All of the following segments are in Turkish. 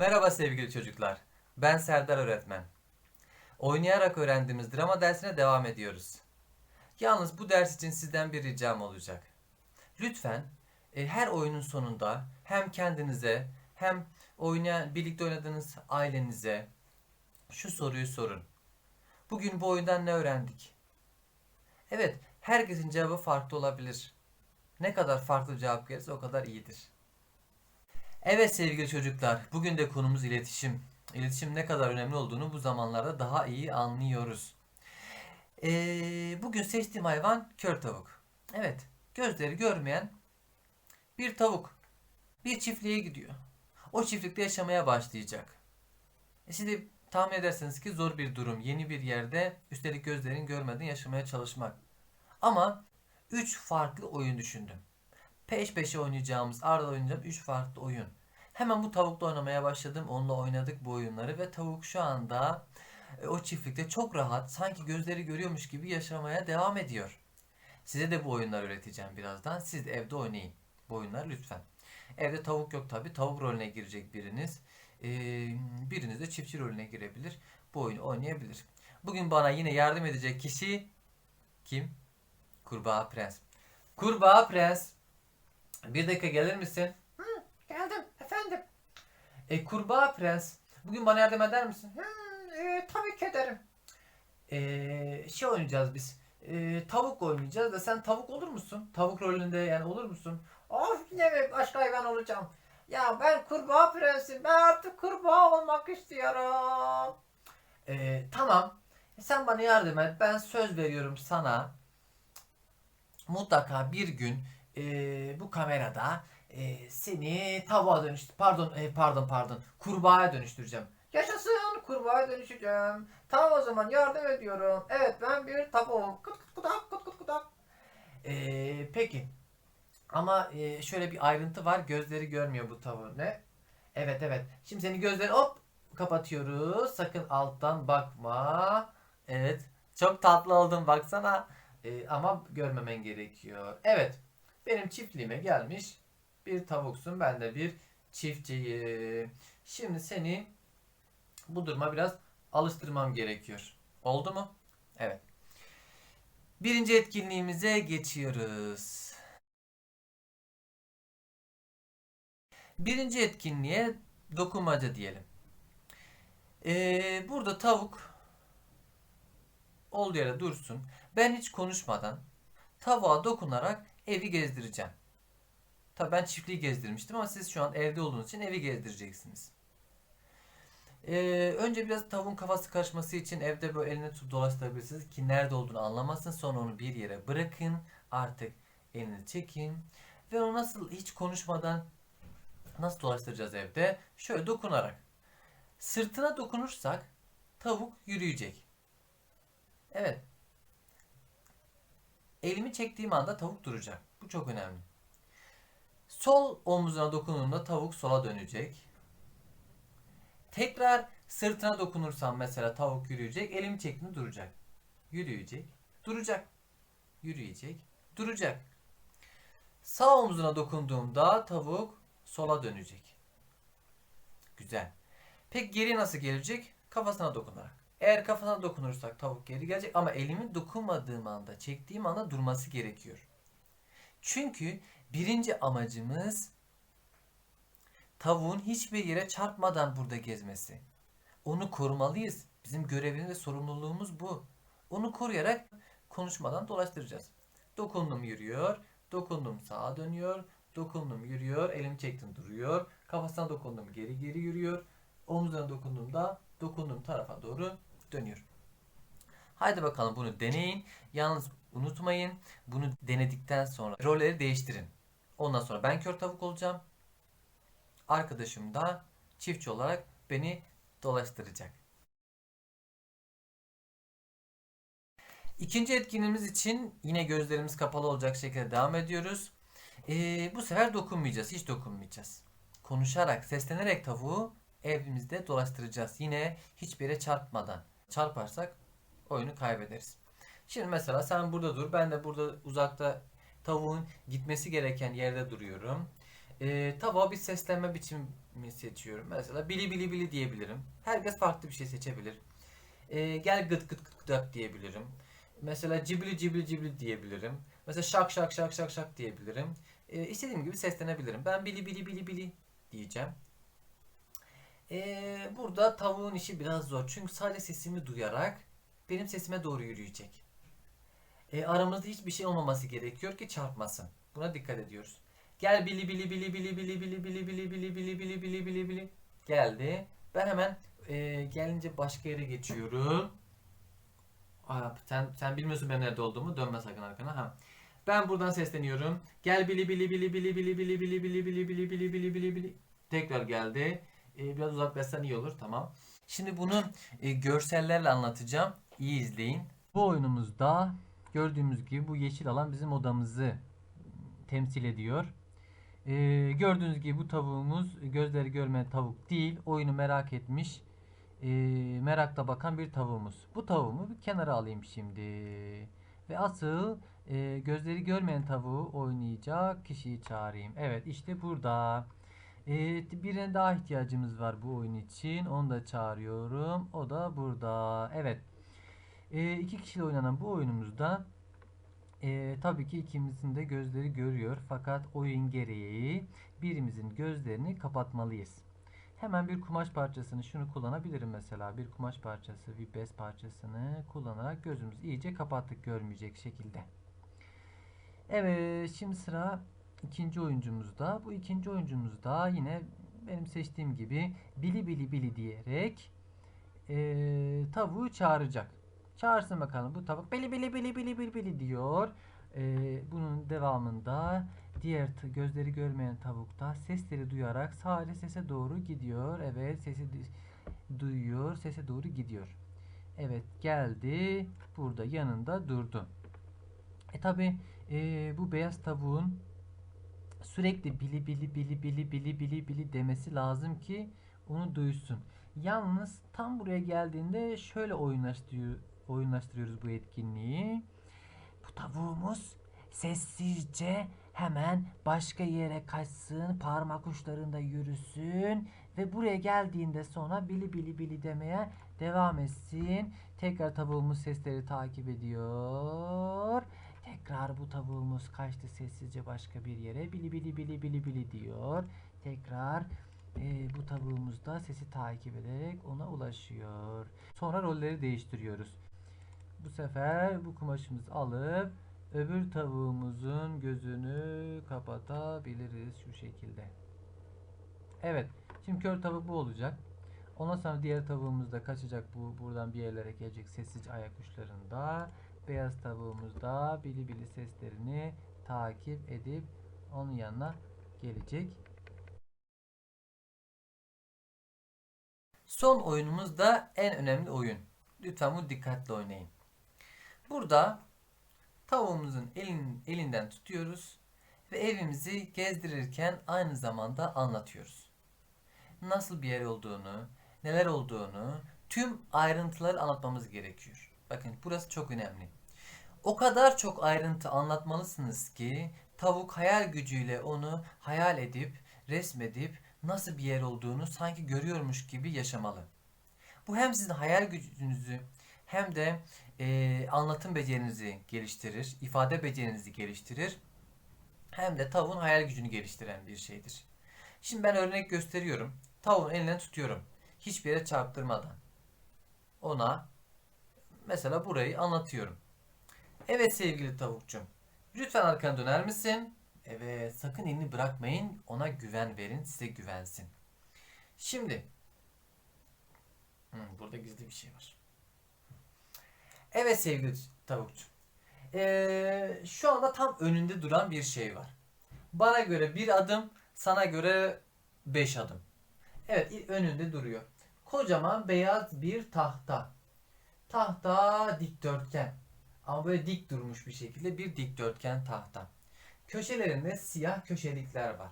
Merhaba sevgili çocuklar. Ben Serdar öğretmen. Oynayarak öğrendiğimiz drama dersine devam ediyoruz. Yalnız bu ders için sizden bir ricam olacak. Lütfen e, her oyunun sonunda hem kendinize hem oynayan, birlikte oynadığınız ailenize şu soruyu sorun. Bugün bu oyundan ne öğrendik? Evet, herkesin cevabı farklı olabilir. Ne kadar farklı cevap gelirse o kadar iyidir. Evet sevgili çocuklar, bugün de konumuz iletişim. İletişim ne kadar önemli olduğunu bu zamanlarda daha iyi anlıyoruz. Ee, bugün seçtiğim hayvan kör tavuk. Evet, gözleri görmeyen bir tavuk. Bir çiftliğe gidiyor. O çiftlikte yaşamaya başlayacak. E de tahmin edersiniz ki zor bir durum. Yeni bir yerde üstelik gözlerin görmeden yaşamaya çalışmak. Ama 3 farklı oyun düşündüm. Peş peşe oynayacağımız, arada oynayacağım 3 farklı oyun. Hemen bu tavukla oynamaya başladım. Onunla oynadık bu oyunları ve tavuk şu anda e, o çiftlikte çok rahat, sanki gözleri görüyormuş gibi yaşamaya devam ediyor. Size de bu oyunları öğreteceğim birazdan. Siz de evde oynayın bu oyunları lütfen. Evde tavuk yok tabi. Tavuk rolüne girecek biriniz. Ee, biriniz de çiftçi rolüne girebilir. Bu oyunu oynayabilir. Bugün bana yine yardım edecek kişi kim? Kurbağa Prens. Kurbağa Prens. Bir dakika gelir misin? Geldim efendim. E, Kurbağa Prens. Bugün bana yardım eder misin? Hmm, e, tabii ki ederim. E, şey oynayacağız biz. E, tavuk oynayacağız da sen tavuk olur musun? Tavuk rolünde yani olur musun? Of yine mi başka hayvan olacağım? Ya ben kurbağa prensim. Ben artık kurbağa olmak istiyorum. E, tamam. Sen bana yardım et. Ben söz veriyorum sana. Mutlaka bir gün e, bu kamerada e, seni tavuğa dönüştür. Pardon, e, pardon, pardon. Kurbağaya dönüştüreceğim. Yaşasın kurbağa dönüşeceğim. Tamam o zaman yardım ediyorum. Evet ben bir tavuğum. Kıt kıt kudak kıt kıt kudak. E, peki. Ama e, şöyle bir ayrıntı var. Gözleri görmüyor bu tavuğun. Ne? Evet evet. Şimdi senin gözlerini hop kapatıyoruz. Sakın alttan bakma. Evet. Çok tatlı oldun baksana. Ee, ama görmemen gerekiyor. Evet. Benim çiftliğime gelmiş bir tavuksun. Ben de bir çiftçiyim. Şimdi seni bu duruma biraz alıştırmam gerekiyor. Oldu mu? Evet. Birinci etkinliğimize geçiyoruz. Birinci etkinliğe dokunmaca diyelim. Ee, burada tavuk olduğu yere dursun. Ben hiç konuşmadan tavuğa dokunarak evi gezdireceğim. Tabii ben çiftliği gezdirmiştim ama siz şu an evde olduğunuz için evi gezdireceksiniz. Ee, önce biraz tavuğun kafası karışması için evde böyle elini tutup dolaştırabilirsiniz ki nerede olduğunu anlamasın. Sonra onu bir yere bırakın. Artık elini çekin. Ve onu nasıl hiç konuşmadan Nasıl dolaştıracağız evde? Şöyle dokunarak. Sırtına dokunursak tavuk yürüyecek. Evet. Elimi çektiğim anda tavuk duracak. Bu çok önemli. Sol omuzuna dokunduğumda tavuk sola dönecek. Tekrar sırtına dokunursam mesela tavuk yürüyecek. Elimi çektiğimde duracak. Yürüyecek. Duracak. Yürüyecek. Duracak. Sağ omzuna dokunduğumda tavuk sola dönecek. Güzel. Peki geri nasıl gelecek? Kafasına dokunarak. Eğer kafasına dokunursak tavuk geri gelecek ama elimin dokunmadığım anda, çektiğim anda durması gerekiyor. Çünkü birinci amacımız tavuğun hiçbir yere çarpmadan burada gezmesi. Onu korumalıyız. Bizim görevimiz ve sorumluluğumuz bu. Onu koruyarak konuşmadan dolaştıracağız. Dokundum yürüyor, dokundum sağa dönüyor, Dokundum yürüyor. Elim çektim duruyor. Kafasına dokundum geri geri yürüyor. Omuzuna dokunduğumda dokunduğum tarafa doğru dönüyor. Haydi bakalım bunu deneyin. Yalnız unutmayın. Bunu denedikten sonra rolleri değiştirin. Ondan sonra ben kör tavuk olacağım. Arkadaşım da çiftçi olarak beni dolaştıracak. İkinci etkinliğimiz için yine gözlerimiz kapalı olacak şekilde devam ediyoruz. Ee, bu sefer dokunmayacağız. Hiç dokunmayacağız. Konuşarak, seslenerek tavuğu evimizde dolaştıracağız. Yine hiçbir yere çarpmadan. Çarparsak oyunu kaybederiz. Şimdi mesela sen burada dur. Ben de burada uzakta tavuğun gitmesi gereken yerde duruyorum. e, tavuğa bir seslenme biçimi seçiyorum. Mesela bili bili bili diyebilirim. Herkes farklı bir şey seçebilir. E, gel gıt gıt gıt gıdak diyebilirim. Mesela cibili cibili cibili diyebilirim. Mesela şak şak şak şak şak diyebilirim. E, istediğim gibi seslenebilirim. Ben bili bili bili bili diyeceğim. E, burada tavuğun işi biraz zor. Çünkü sadece sesimi duyarak benim sesime doğru yürüyecek. E, aramızda hiçbir şey olmaması gerekiyor ki çarpmasın. Buna dikkat ediyoruz. Gel bili bili bili bili bili bili bili bili bili bili bili bili bili bili geldi. Ben hemen e, gelince başka yere geçiyorum. Aa, sen sen bilmiyorsun ben nerede olduğumu. Dönme sakın arkana. Ha. Ben buradan sesleniyorum. Gel bili bili bili bili bili bili bili bili bili bili bili bili bili bili. Tekrar geldi. E, biraz uzaklaşsan iyi olur. Tamam. Şimdi bunu e, görsellerle anlatacağım. İyi izleyin. Bu oyunumuzda gördüğümüz gibi bu yeşil alan bizim odamızı temsil ediyor. Ee, gördüğünüz gibi bu tavuğumuz gözleri görmeyen tavuk değil. Oyunu merak etmiş. ee, merakla bakan bir tavuğumuz. Bu tavuğumu bir kenara alayım şimdi. Ve asıl ee, gözleri görmeyen tavuğu oynayacak kişiyi çağırayım. Evet işte burada. Ee, birine daha ihtiyacımız var bu oyun için. Onu da çağırıyorum. O da burada. Evet. Ee, iki kişiyle oynanan bu oyunumuzda ee, tabii ki ikimizin de gözleri görüyor fakat oyun gereği birimizin gözlerini kapatmalıyız. Hemen bir kumaş parçasını şunu kullanabilirim mesela. Bir kumaş parçası, bir bez parçasını kullanarak gözümüzü iyice kapattık görmeyecek şekilde. Evet, şimdi sıra ikinci oyuncumuzda. Bu ikinci oyuncumuzda yine benim seçtiğim gibi bili bili bili diyerek eee, tavuğu çağıracak. Çağırsın bakalım bu tavuk bili bili bili bili bili bili diyor. Eee, bunun devamında diğer gözleri görmeyen tavuk da sesleri duyarak sadece sese doğru gidiyor. Evet sesi du- duyuyor, sese doğru gidiyor. Evet geldi. Burada yanında durdu. E tabi bu beyaz tavuğun sürekli bili bili bili bili bili bili bili demesi lazım ki onu duysun. Yalnız tam buraya geldiğinde şöyle oyunlaştırıyor, oyunlaştırıyoruz bu etkinliği. Bu tavuğumuz sessizce hemen başka yere kaçsın, parmak uçlarında yürüsün ve buraya geldiğinde sonra bili bili bili demeye devam etsin. Tekrar tavuğumuz sesleri takip ediyor. Tekrar bu tavuğumuz kaçtı sessizce başka bir yere. Bili bili bili bili bili diyor. Tekrar e, bu tavuğumuz da sesi takip ederek ona ulaşıyor. Sonra rolleri değiştiriyoruz. Bu sefer bu kumaşımızı alıp öbür tavuğumuzun gözünü kapatabiliriz şu şekilde. Evet. Şimdi kör tavuk bu olacak. Ondan sonra diğer tavuğumuz da kaçacak bu buradan bir yerlere gelecek sessizce ayak uçlarında. Beyaz tavuğumuz da bili bili seslerini takip edip onun yanına gelecek. Son oyunumuz da en önemli oyun. Lütfen bunu dikkatli oynayın. Burada tavuğumuzun elin, elinden tutuyoruz ve evimizi gezdirirken aynı zamanda anlatıyoruz. Nasıl bir yer olduğunu, neler olduğunu, tüm ayrıntıları anlatmamız gerekiyor. Bakın burası çok önemli. O kadar çok ayrıntı anlatmalısınız ki tavuk hayal gücüyle onu hayal edip, resmedip nasıl bir yer olduğunu sanki görüyormuş gibi yaşamalı. Bu hem sizin hayal gücünüzü hem de e, anlatım becerinizi geliştirir, ifade becerinizi geliştirir. Hem de tavuğun hayal gücünü geliştiren bir şeydir. Şimdi ben örnek gösteriyorum. Tavuğun elinden tutuyorum. Hiçbir yere çarptırmadan. Ona mesela burayı anlatıyorum. Evet sevgili tavukçum. Lütfen arkana döner misin? Evet sakın elini bırakmayın. Ona güven verin. Size güvensin. Şimdi. Hmm, burada gizli bir şey var. Evet sevgili tavukçum. Ee, şu anda tam önünde duran bir şey var. Bana göre bir adım, sana göre beş adım. Evet önünde duruyor. Kocaman beyaz bir tahta. Tahta dikdörtgen. Ama böyle dik durmuş bir şekilde bir dikdörtgen tahta. Köşelerinde siyah köşelikler var.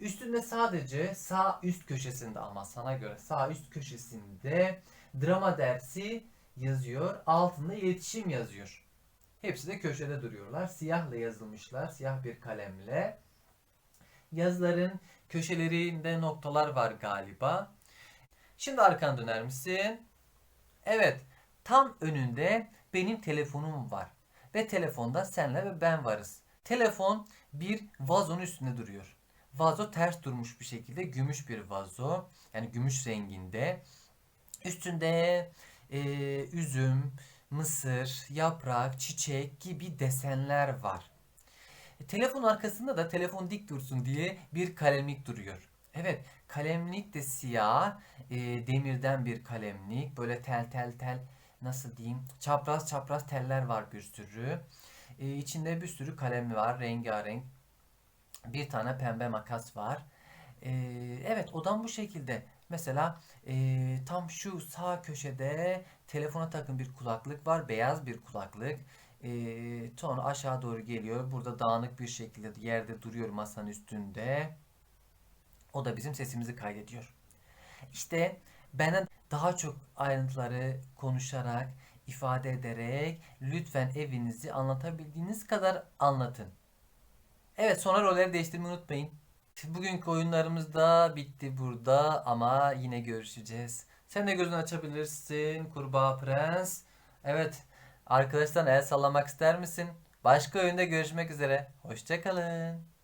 Üstünde sadece sağ üst köşesinde ama sana göre sağ üst köşesinde drama dersi yazıyor. Altında iletişim yazıyor. Hepsi de köşede duruyorlar. Siyahla yazılmışlar. Siyah bir kalemle. Yazıların köşelerinde noktalar var galiba. Şimdi arkan döner misin? Evet. Tam önünde benim telefonum var. Ve telefonda senle ve ben varız. Telefon bir vazonun üstünde duruyor. Vazo ters durmuş bir şekilde gümüş bir vazo. Yani gümüş renginde. Üstünde e, üzüm, mısır, yaprak, çiçek gibi desenler var. E, telefon arkasında da telefon dik dursun diye bir kalemlik duruyor. Evet, kalemlik de siyah, e, demirden bir kalemlik. Böyle tel tel tel nasıl diyeyim? Çapraz çapraz teller var bir sürü. E, içinde bir sürü kalem var, rengarenk. Bir tane pembe makas var. E, evet, odam bu şekilde. Mesela e, tam şu sağ köşede telefona takın bir kulaklık var, beyaz bir kulaklık. E, sonra aşağı doğru geliyor. Burada dağınık bir şekilde yerde duruyor masanın üstünde. O da bizim sesimizi kaydediyor. İşte benden daha çok ayrıntıları konuşarak, ifade ederek lütfen evinizi anlatabildiğiniz kadar anlatın. Evet sonra rolleri değiştirmeyi unutmayın. Bugünkü oyunlarımız da bitti burada ama yine görüşeceğiz. Sen de gözünü açabilirsin Kurbağa Prens. Evet arkadaşlar el sallamak ister misin? Başka oyunda görüşmek üzere. Hoşçakalın.